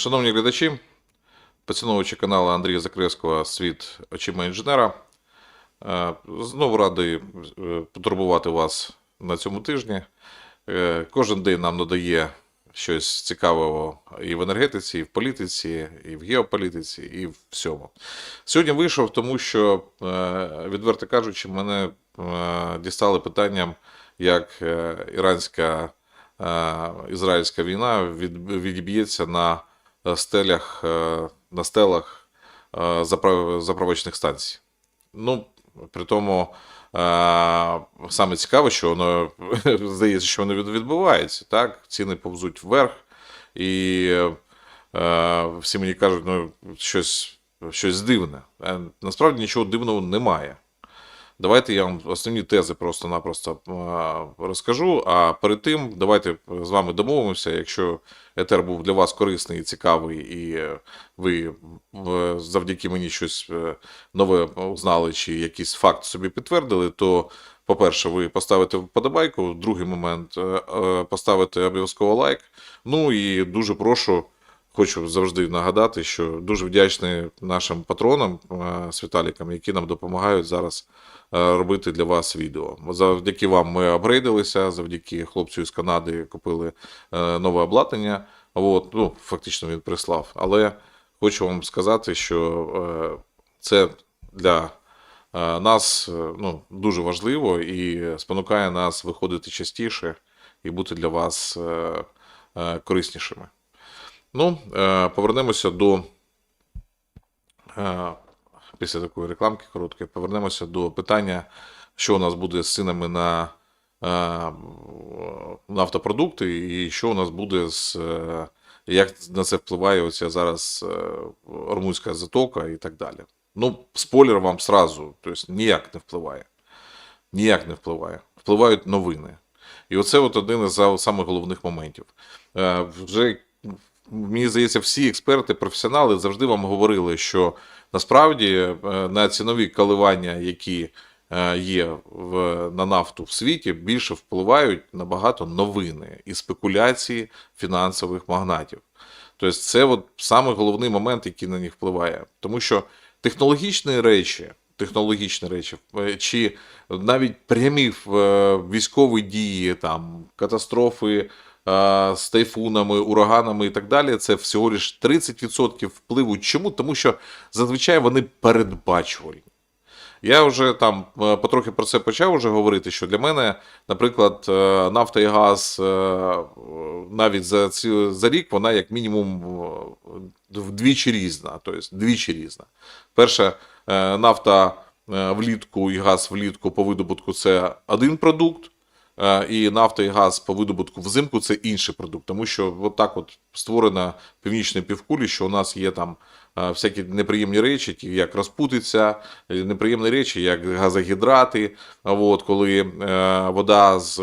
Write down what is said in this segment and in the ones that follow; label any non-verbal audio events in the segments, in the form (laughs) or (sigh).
Шановні глядачі, поціновувачі каналу Андрія Закревського Світ очима інженера. Е, Знову радий е, потурбувати вас на цьому тижні. Е, Кожен день нам надає щось цікавого і в енергетиці, і в політиці, і в геополітиці, і в всьому. Сьогодні вийшов, тому що, відверто кажучи, мене дістали питанням, як іранська ізраїльська війна відіб'ється на стелях, е, на стелах е, заправочних станцій. Ну, при тому, е, саме цікаве, що воно (laughs) здається, що воно відбувається. Так? Ціни повзуть вверх, і е, всі мені кажуть, ну, щось, щось дивне. Е, Насправді нічого дивного немає. Давайте я вам основні тези просто-напросто розкажу. А перед тим, давайте з вами домовимося. Якщо етер був для вас корисний і цікавий, і ви е, завдяки мені щось е, нове узнали, чи якийсь факт собі підтвердили, то, по-перше, ви поставите вподобайку, другий момент е, поставите обов'язково лайк. Ну і дуже прошу. Хочу завжди нагадати, що дуже вдячний нашим патронам Світалікам, які нам допомагають зараз робити для вас відео. Завдяки вам ми апгрейдилися, завдяки хлопцю із Канади купили е, нове обладнання. От, ну, фактично він прислав. Але хочу вам сказати, що е, це для е, нас е, ну, дуже важливо і спонукає нас виходити частіше і бути для вас е, е, кориснішими. Ну, е, повернемося до. Е, Після такої рекламки короткої, повернемося до питання, що у нас буде з цінами на е, нафтопродукти, і що у нас буде з. е, Як на це впливає оця зараз е, Ормузька затока і так далі. Ну, спойлер вам сразу, тобто ніяк не впливає. Ніяк не впливає. Впливають новини. І оце от один із самих головних моментів. Е, Вже мені здається, всі експерти, професіонали завжди вам говорили, що насправді е, на цінові коливання, які е, є в, на нафту в світі, більше впливають набагато новини і спекуляції фінансових магнатів. Тобто, це от саме головний момент, який на них впливає. Тому що технологічні речі, технологічні речі, е, чи навіть прямі військові дії, там, катастрофи з тайфунами, ураганами і так далі, це всього лиш 30% впливу. Чому? Тому що зазвичай вони передбачувальні. Я вже там е, потрохи про це почав вже говорити, що для мене, наприклад, е, нафта і газ е, навіть за, ці, за рік вона як мінімум е, вдвічі різна. Тобто двічі різна. Перше, е, нафта е, влітку і газ влітку по видобутку це один продукт. Е, І нафта і газ по видобутку взимку це інший продукт, тому що от так от створена північна півкулі, що у нас є там е, всякі неприємні речі, ті, як розпутиться, е, неприємні речі, як газогідрати. От, коли вода з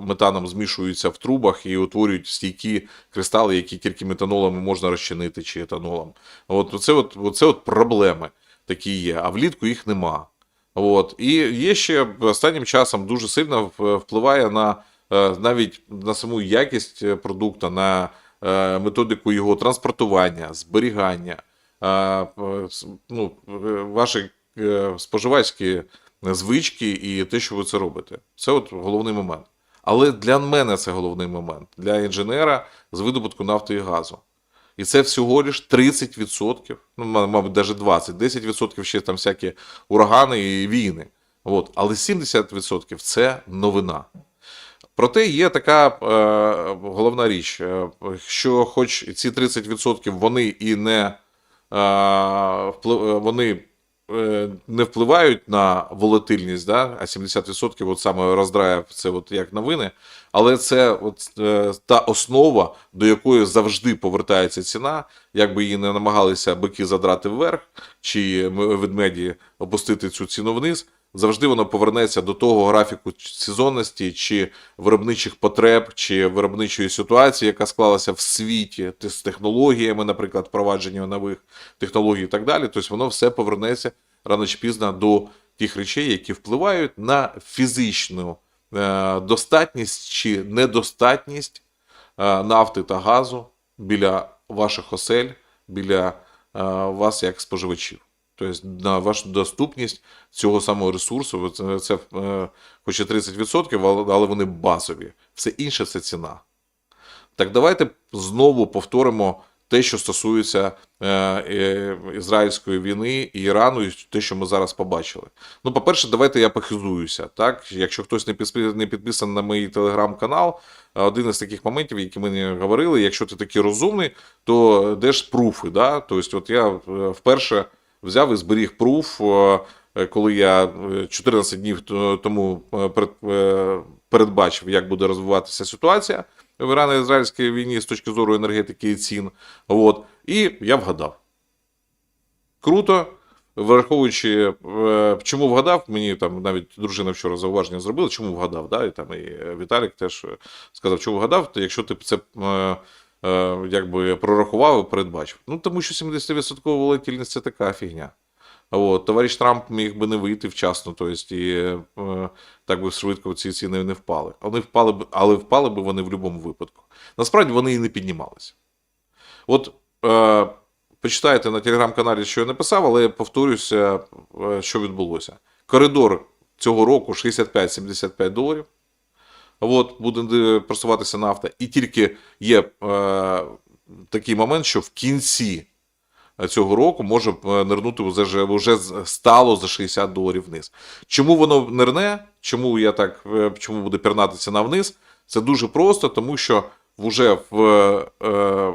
метаном змішується в трубах і утворюють стійкі кристали, які тільки метанолом можна розчинити чи етанолом. От це от, оце от проблеми такі є, а влітку їх нема. От. І є ще останнім часом дуже сильно впливає на е, навіть на саму якість е, продукту, на е, методику його транспортування, зберігання, ну, ваші споживацькі звички і те, що ви це робите. Це от головний момент. Але для мене це головний момент, для інженера з видобутку нафти і газу. І це всього лиш 30%, ну, мабуть, навіть 20%, 10% ще там всякі урагани і війни. От. Але 70% це новина. Проте є така е, головна річ, е, що хоч ці 30% вони і не, е, е, вони не впливають на волатильність, да? а 70% от саме роздрає це от як новини, але це от, е, та основа, до якої завжди повертається ціна, як би її не намагалися бики задрати вверх, чи ведмеді опустити цю ціну вниз, завжди воно повернеться до того графіку сезонності, чи виробничих потреб, чи виробничої ситуації, яка склалася в світі з технологіями, наприклад, впровадження нових технологій і так далі. Тобто воно все повернеться рано чи пізно до тих речей, які впливають на фізичну е, достатність чи недостатність е, нафти та газу біля ваших осель, біля е, вас як споживачів. Тобто на вашу доступність цього самого ресурсу, це, це е, хоч і 30%, але- вони базові. Все інше це ціна. Так давайте знову повторимо те, що стосується е, е, ізраїльської війни і Ірану, і те, що ми зараз побачили. Ну, по-перше, давайте я похизуюся. Так? Якщо хтось не підписаний, не на мій телеграм-канал, один із таких моментів, які ми говорили, якщо ти такий розумний, то де ж пруфи? Да? Тобто, от я вперше взяв і зберіг пруф, е, е, коли я е, 14 днів тому е, перед- е, передбачив, як буде розвиватися ситуація в Ірано-Ізраїльській війні з точки зору енергетики і цін. От, і я вгадав. Круто. Враховуючи, е, чому вгадав, мені там навіть дружина вчора зауваження зробила, чому вгадав, да? і там і Віталік теж е, сказав, чому вгадав, то якщо ти це е, е, якби прорахував і передбачив. Ну, тому що 70% волатильність це така фігня. От, товариш Трамп міг би не вийти вчасно, тобто, і е, так би швидко ці ціни не впали. Вони впали б, але впали б вони в будь-якому випадку. Насправді вони і не піднімалися. От е, почитайте на телеграм-каналі, що я написав, але я повторюся, е, що відбулося. Коридор цього року 65-75 доларів. От, буде е, просуватися нафта. І тільки є е, такий момент, що в кінці цього року може е, нирнути вже, вже- стало за 60 доларів вниз. Чому воно нирне? Чому я так е, чому буде пірнати ціна вниз? Це дуже просто, тому що вже в, е,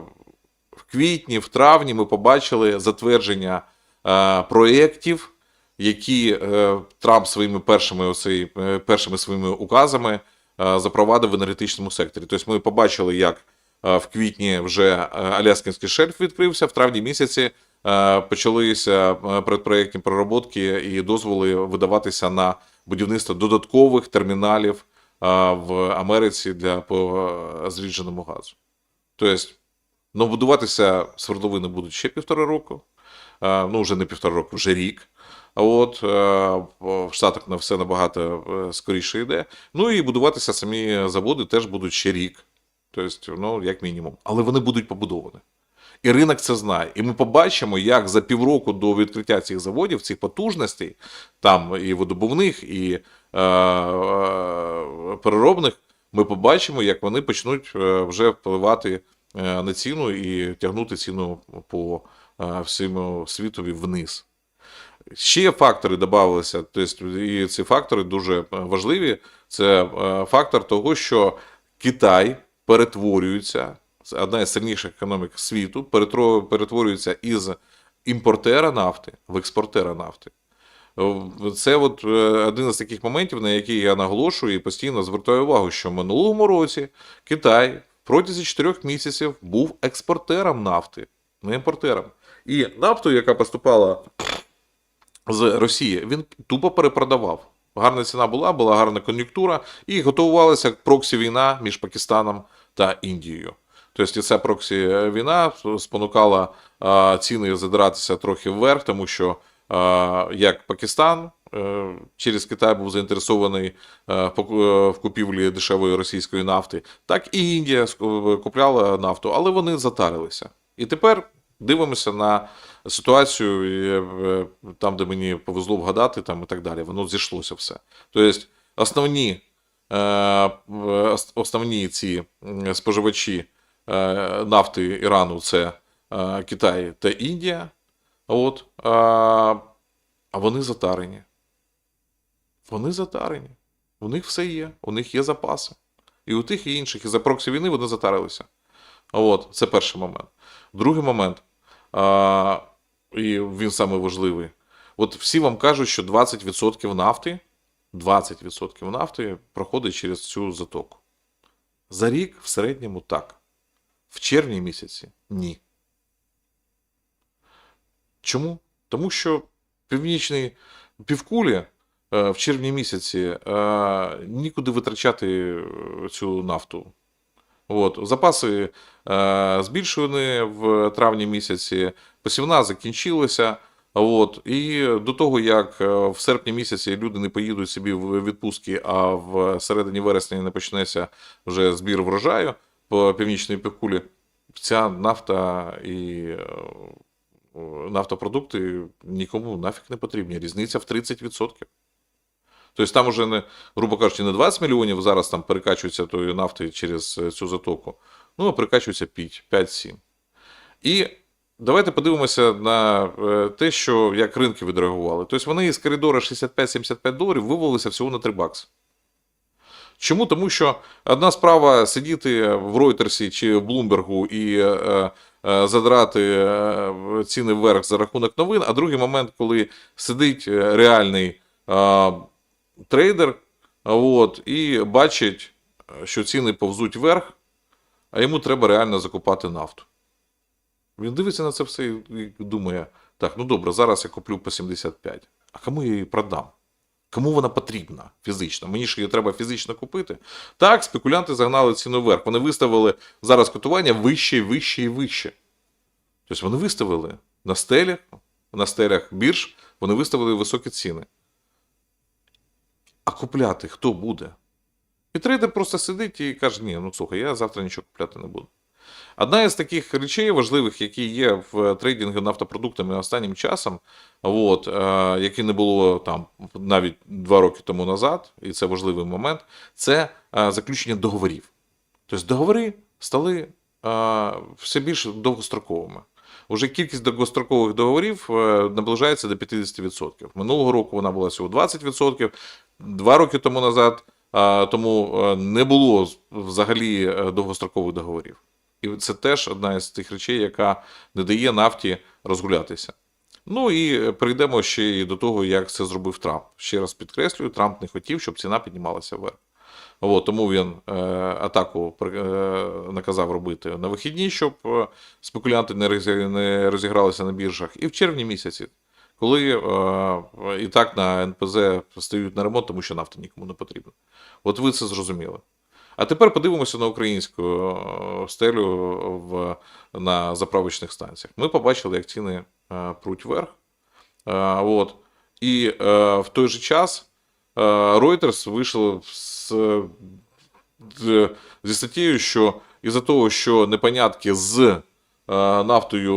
в квітні, в травні ми побачили затвердження е, проєктів, які е, Трамп своїми першими, оцей, е, першими своїми указами е, запровадив в енергетичному секторі. Тобто ми побачили, як е, в квітні вже е, Аляскінський шельф відкрився, в травні місяці е, почалися е, предпроєктні пророботки і дозволи видаватися на будівництво додаткових терміналів е, в Америці для по е, зрідженому газу. Тобто, ну, будуватися свердловини будуть ще півтора року. Е, Ну, вже не півтора року, вже рік. А от е, в Штатах на все набагато е, скоріше йде. Ну і будуватися самі заводи теж будуть ще рік. Тобто, ну, як мінімум. Але вони будуть побудовані. І ринок це знає. І ми побачимо, як за півроку до відкриття цих заводів, цих потужностей, там і видобувних, і е, е, переробних, ми побачимо, як вони почнуть е, вже впливати на ціну і тягнути ціну по всьому світові вниз. Ще фактори додавалися, тобто, і ці фактори дуже е, важливі. Це е, фактор того, що Китай перетворюється, одна із сильніших економік світу, перетворюється із імпортера нафти в експортера нафти. Е, Це от один із таких моментів, на який я наголошую і постійно звертаю увагу, що в минулому році Китай протягом 4 місяців був експортером нафти, не імпортером. І нафту, яка поступала з Росії, він тупо перепродавав. Гарна ціна була, була гарна кон'юнктура, і готувалася проксі війна між Пакистаном та Індією. Тобто ця проксі війна спонукала ціни задиратися трохи вверх, тому що як Пакистан е, через Китай був заінтересований е, е, в купівлі дешевої російської нафти, так і Індія купляла нафту, але вони затарилися. І тепер дивимося на ситуацію, е, там, де мені повезло вгадати, там і так далі. Воно зійшлося все. Тобто, основні, е, основні ці споживачі е, нафти Ірану це Китай та Індія. От, а, вони затарені. Вони затарені. У них все є, у них є запаси. І у тих, і інших. І за проксі війни вони затарилися. От, це перший момент. Другий момент, і він саме важливий. От всі вам кажуть, що 20% нафти, 20% нафти проходить через цю затоку. За рік в середньому так. В червні місяці ні. Чому? Тому що північний півкулі е, в червні місяці е, нікуди витрачати е, цю нафту. От, запаси е, збільшені в травні місяці, посівна закінчилася. От, і до того, як е, в серпні місяці люди не поїдуть собі в відпустки, а в середині вересня не почнеться вже збір врожаю по північній півкулі, ця нафта і е, нафтопродукти нікому нафіг не потрібні. Різниця в 30%. Тобто там уже не, грубо кажучи, не 20 мільйонів зараз там перекачується тої нафти через е, цю затоку, ну, а перекачується 5-7. І давайте подивимося на е, те, що як ринки відреагували. Тобто вони із коридора 65-75 доларів вивалилися всього на 3 бакси. Чому? Тому що одна справа сидіти в Ройтерсі чи в Блумбергу і е, е, задрати е, ціни вверх за рахунок новин, а другий момент, коли сидить е, реальний е, трейдер от, і бачить, що ціни повзуть вверх, а йому треба реально закупати нафту. Він дивиться на це все і думає: так, ну добре, зараз я куплю по 75. А кому я її продам? Кому вона потрібна фізично? Мені ж її треба фізично купити. Так, спекулянти загнали ціну вверх. Вони виставили зараз котування вище, і вище і вище. Тобто вони виставили на стелях, на стелях бірж, вони виставили високі ціни. А купляти хто буде? І трейдер просто сидить і каже: ні, ну слухай, я завтра нічого купляти не буду. Одна із таких речей важливих, які є в трейдингу нафтопродуктами останнім часом, от, е, які не було там навіть два роки тому назад, і це важливий момент, це е, заключення договорів. Тобто договори стали е, все більш довгостроковими. Уже кількість довгострокових договорів е, наближається до 50%. Минулого року вона була всього 20%, два роки тому назад, тому е, не було взагалі е, довгострокових договорів. І це теж одна із тих речей, яка не дає нафті розгулятися. Ну і перейдемо ще й до того, як це зробив Трамп. Ще раз підкреслюю, Трамп не хотів, щоб ціна піднімалася вверх. От, тому він е, атаку е, наказав робити на вихідні, щоб е, спекулянти не розігралися на біржах. І в червні місяці, коли е, і так на НПЗ стають на ремонт, тому що нафта нікому не потрібна. От ви це зрозуміли. А тепер подивимося на українську е, стелю в, на заправочних станціях. Ми побачили, як ціни е, пруть вверх. Е, от. І е, в той же час е, Reuters вийшов з, зі статтєю, що із-за того, що непонятки з нафтою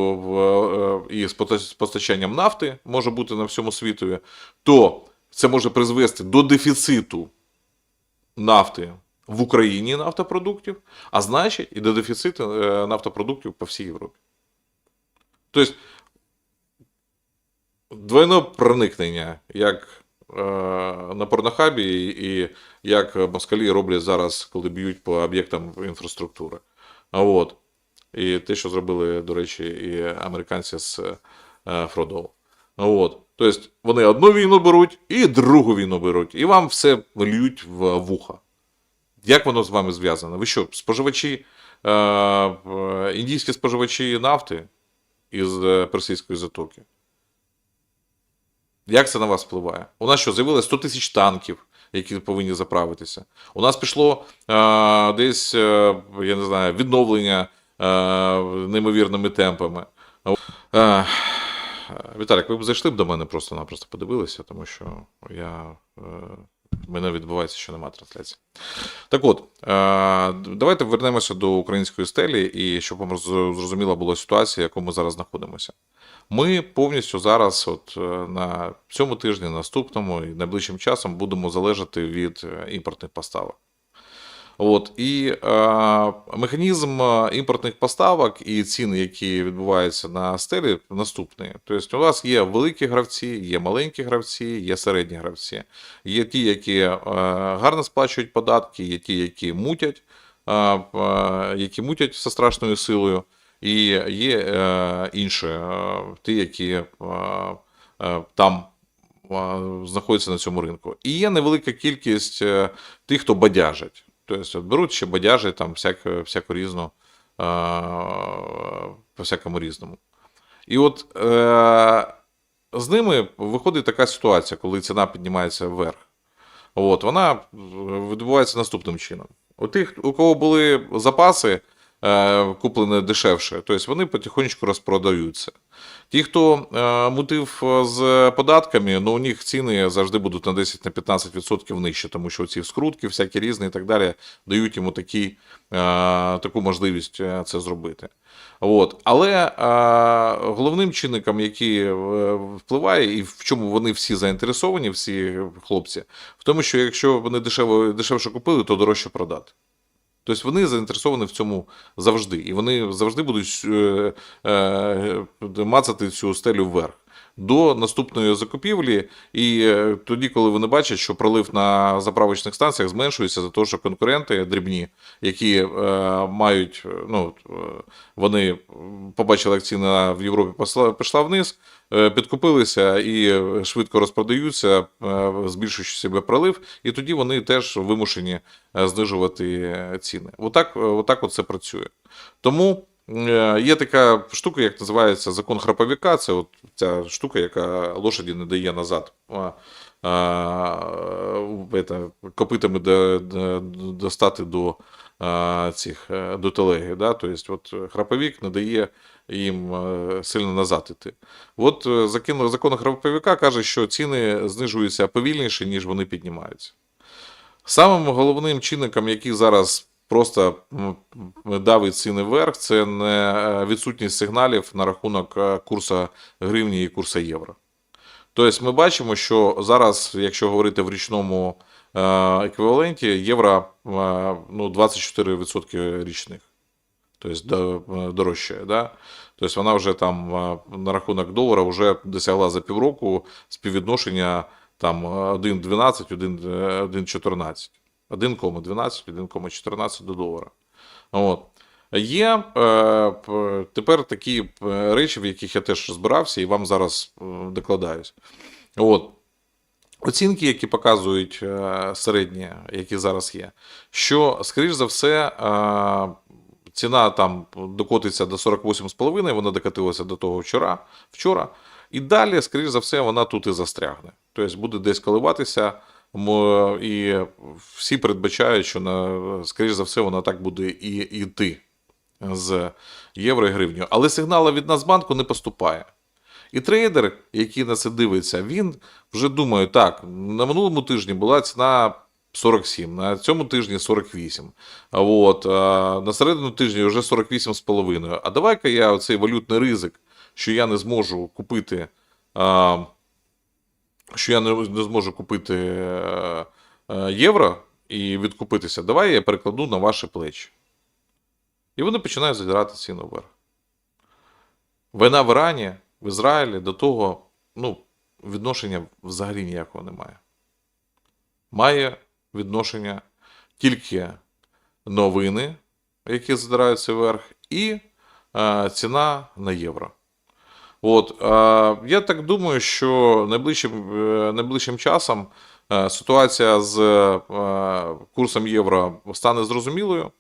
е, і з постачанням нафти може бути на всьому світові, то це може призвести до дефіциту нафти в Україні нафтопродуктів, а значить і до дефіциту е, нафтопродуктів по всій Європі. Тобто, двойне проникнення, як е, на порнохабі, і, як москалі роблять зараз, коли б'ють по об'єктам інфраструктури. От. І те, що зробили, до речі, і американці з е, Фродоу. От. Тобто вони одну війну беруть і другу війну беруть, і вам все льють в вуха. Як воно з вами зв'язано? Ви що, споживачі, е, індійські споживачі нафти із е, Персидської затоки? Як це на вас впливає? У нас що, з'явилось 100 тисяч танків, які повинні заправитися. У нас пішло е, десь, е, я не знаю, відновлення неймовірними темпами. Е, Віталік, ви б зайшли б до мене просто-напросто подивилися, тому що я. Е, в мене відбувається, що немає трансляції. Так от, е, давайте вернемося до української стелі, і щоб вам зрозуміла була ситуація, в яку ми зараз знаходимося. Ми повністю зараз, от е, на цьому тижні, наступному і найближчим часом будемо залежати від е, імпортних поставок. От, і е, механізм е, імпортних поставок і ціни, які відбуваються на стелі, наступний. Тобто, у вас є великі гравці, є маленькі гравці, є середні гравці. Є ті, які е, гарно сплачують податки, є ті, які мутять, е, е, які мутять зі страшною силою, і є е, інші, е, ті, які е, е, там е, знаходяться на цьому ринку. І є невелика кількість е, тих, хто бадяжить. Тобто беруть ще бодяжі там всяку, всяку різну, по всякому різному. І от з ними виходить така ситуація, коли ціна піднімається вверх. От, вона відбувається наступним чином. У тих, у кого були запаси, куплене дешевше. Тобто вони потихонечку розпродаються. Ті, хто е, мутив е, з податками, ну у них ціни завжди будуть на 10-15% нижче, тому що ці скрутки, всякі різні і так далі, дають йому такі, е, таку можливість е, це зробити. От. Але е, головним чинником, який е, впливає, і в чому вони всі заінтересовані, всі хлопці, в тому, що якщо вони дешево, дешевше купили, то дорожче продати. Тобто вони заінтересовані в цьому завжди. І вони завжди будуть е, е, мацати цю стелю вверх. До наступної закупівлі, і е, тоді, коли вони бачать, що пролив на заправочних станціях зменшується за те, що конкуренти дрібні, які е, мають, е, ну е, вони побачили, як ціна в Європі пішла вниз, підкупилися і швидко розпродаються, збільшуючи себе пролив, і тоді вони теж вимушені знижувати ціни. Отак, отак от це працює. Тому є така штука, як називається закон храповика. Це от ця штука, яка лошаді не дає назад. это, копитами до, до, достати до а, цих е, до телеги. Да? Тобто, от храповік не дає їм е, сильно назад іти. От е, закон, храповика каже, що ціни знижуються повільніше, ніж вони піднімаються. Самим головним чинником, який зараз просто давить ціни вверх, це не е, відсутність сигналів на рахунок е, курсу гривні і курсу євро. Тобто ми бачимо, що зараз, якщо говорити в річному е, еквіваленті, євро ну, 24% річних. Тобто дорожчає. Да? Тобто вона вже там на рахунок долара вже досягла за півроку співвідношення там 1,12, 1, е, 1,14. 1,12, 1,14 до долара. От. Є е, тепер такі е, речі, в яких я теж розбирався і вам зараз е, докладаюсь. От. Оцінки, які показують е, середні, які зараз є, що, скоріш за все, ціна там докотиться до 48,5, вона докотилася до того вчора, вчора. І далі, скоріш за все, вона тут і застрягне. Тобто буде десь коливатися, і всі передбачають, що на, скоріш за все, вона так буде і йти з євро і гривнею. Але сигналу від Нацбанку не поступає. І трейдер, який на це дивиться, він вже думає, так, на минулому тижні була ціна 47, на цьому тижні 48. От, а на середину тижня вже 48,5. А давай-ка я оцей валютний ризик, що я не зможу купити, що я не, зможу купити е, е, євро і відкупитися, давай я перекладу на ваші плечі. І вони починають задирати ціну вверх. Війна в Ірані, в Ізраїлі до того ну, відношення взагалі ніякого немає. Має відношення тільки новини, які задираються вверх, і е, ціна на євро. От, я так думаю, що найближчим, е, найближчим часом е, ситуація з е, курсом євро стане зрозумілою.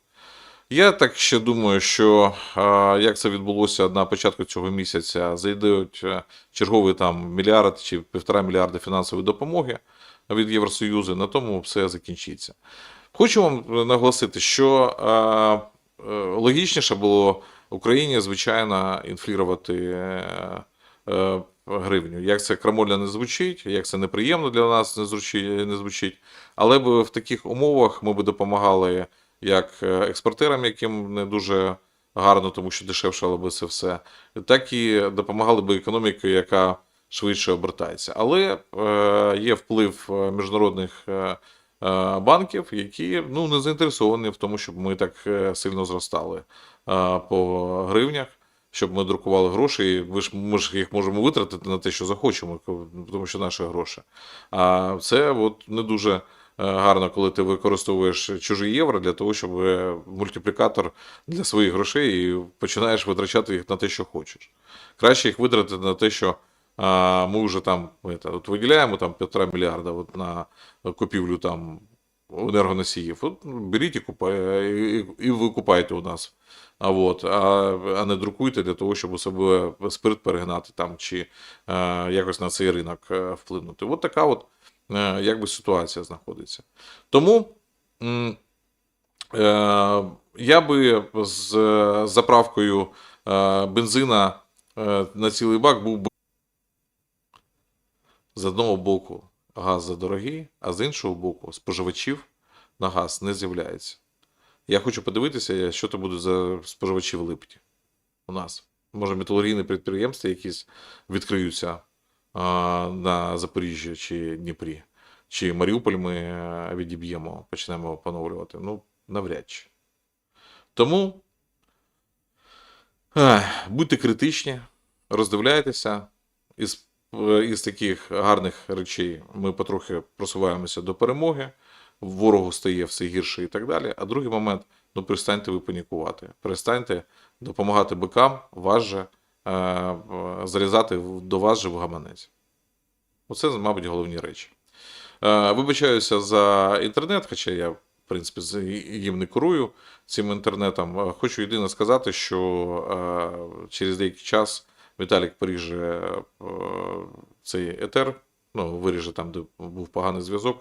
Я так ще думаю, що як це відбулося на початку цього місяця, зайдуть черговий там мільярд чи півтора мільярда фінансової допомоги від Євросоюзу, на тому все закінчиться. Хочу вам наголосити, що логічніше було Україні, звичайно, інфлірувати е, е, гривню. Як це крамольно не звучить, як це неприємно для нас не звучить. Але б в таких умовах ми б допомагали як е, експортерам, яким не дуже гарно, тому що дешевшало би це все, так і допомагали би економіці, яка швидше обертається. Але є вплив міжнародних банків, які ну, не заінтересовані в тому, щоб ми так е, сильно зростали е, по гривнях. Щоб ми друкували гроші, і ви ж ми ж їх можемо витратити на те, що захочемо, тому що наші гроші. А це от не дуже е, гарно, коли ти використовуєш чужі євро для того, щоб е, мультиплікатор для своїх грошей і починаєш витрачати їх на те, що хочеш. Краще їх витратити на те, що а, ми вже там это, от виділяємо там півтора мільярда от на купівлю там енергоносіїв. От беріть і, купай, і, і ви у нас. А, от, а, а не друкуйте для того, щоб у себе спирт перегнати там чи е, якось на цей ринок е, вплинути. От така от е, якби ситуація знаходиться. Тому е, я би з е, заправкою е, бензина е, на цілий бак був з одного боку газ задорогий, а з іншого боку споживачів на газ не з'являється. Я хочу подивитися, що то буде за споживачі в липні у нас. Може, металургійні підприємства якісь відкриються а, на Запоріжжі чи Дніпрі, чи Маріуполь ми е, відіб'ємо, почнемо поновлювати. Ну, навряд чи. Тому будьте критичні, роздивляйтеся. Із, із таких гарних речей ми потрохи просуваємося до перемоги. Ворогу стає все гірше і так далі. А другий момент ну перестаньте ви панікувати. Перестаньте допомагати бикам, вас же, е, е, залізати в- до вас же в гаманець. Оце, мабуть, головні речі. Е, Вибачаюся за інтернет, хоча я, в принципі, їм не керую цим інтернетом. Е, Хочу єдине сказати, що е, через деякий час Віталік поріже е, цей етер, ну, виріже там, де був поганий зв'язок,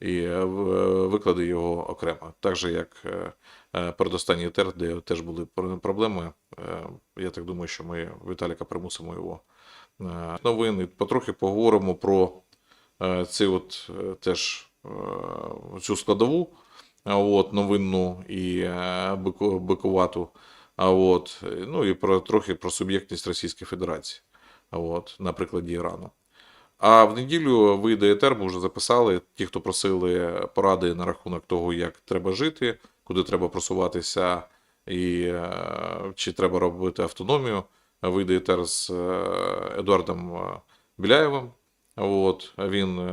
і е, викладе його окремо. Так же, як е, е, передостанній етер, де теж були проблеми. Е, Я так думаю, що ми Віталіка примусимо його е, новини. Потрохи поговоримо про е, цей от е, теж е, цю складову, от, новинну і е, бику- бикувату. А от, е, ну і про трохи про суб'єктність Російської Федерації. А от, на прикладі Ірану. А в неділю вийде етер, ми вже записали. Ті, хто просили поради на рахунок того, як треба жити, куди треба просуватися, і е, чи треба робити автономію. Вийде етер з е, Едуардом Біляєвим. От, він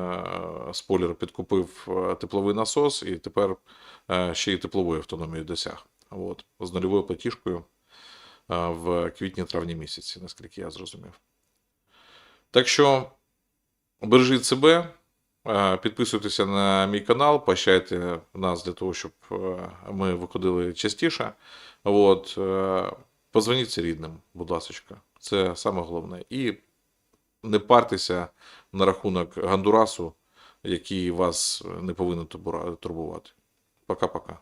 спойлер підкупив тепловий насос і тепер ще й теплової автономії досяг. От, з нульовою платіжкою е, в квітні-травні місяці, наскільки я зрозумів. Так що бережіть себе, е, підписуйтеся на мій канал, поощряйте нас для того, щоб е, ми виходили частіше. От, позвоніться рідним, будь ласка. Це саме головне. І не партеся на рахунок Гондурасу, який вас не повинен турбувати. Пока-пока.